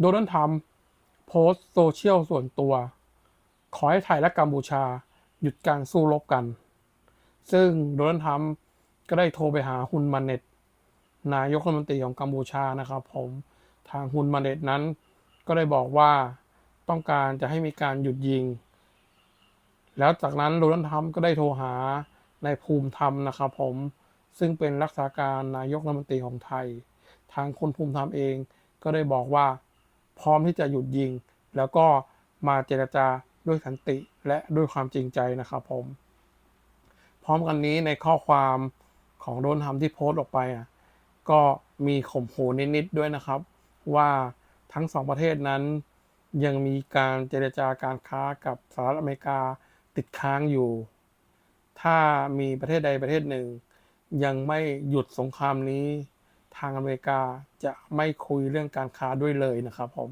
โดนัลด์ทรัมป์โพสต์โซเชียลส่วนตัว ขอให้ไทยและกัมพูชาหยุดการสู้รบกัน ซึ่งโดนัลด์ทรัมป์ก็ได้โทรไปหาฮุนมาเน็ต นายกรัฐมนตรีของกัมพูชานะครับผมทางฮุนมาเน็ตนั้น ก็ได้บอกว่าต้องการจะให้มีการหยุดยิง แล้วจากนั้นโดนัลด์ทรัมป์ก็ได้โทรหานายภูมิธรรมนะครับผมซึ่งเป็นรักษาการนายกรัฐมนตรีของไทย ทางคนภูมิธรรมเองก็ได้บอกว่า พร้อมที่จะหยุดยิง แล้วก็มาเจรจาด้วยสันติและด้วยความจริงใจนะครับผม พร้อมกันนี้ในข้อความของโดนทำที่โพสต์ออกไปอะก็มีข่มขู่นิดๆด้วยนะครับ ว่าทั้งสองประเทศนั้น ยังมีการเจรจาการค้ากับสหรัฐอเมริกาติดค้างอยู่ ถ้ามีประเทศใดประเทศหนึ่ง ยังไม่หยุดสงครามนี้ ทางอเมริกาจะไม่คุยเรื่องการค้าด้วยเลยนะครับผม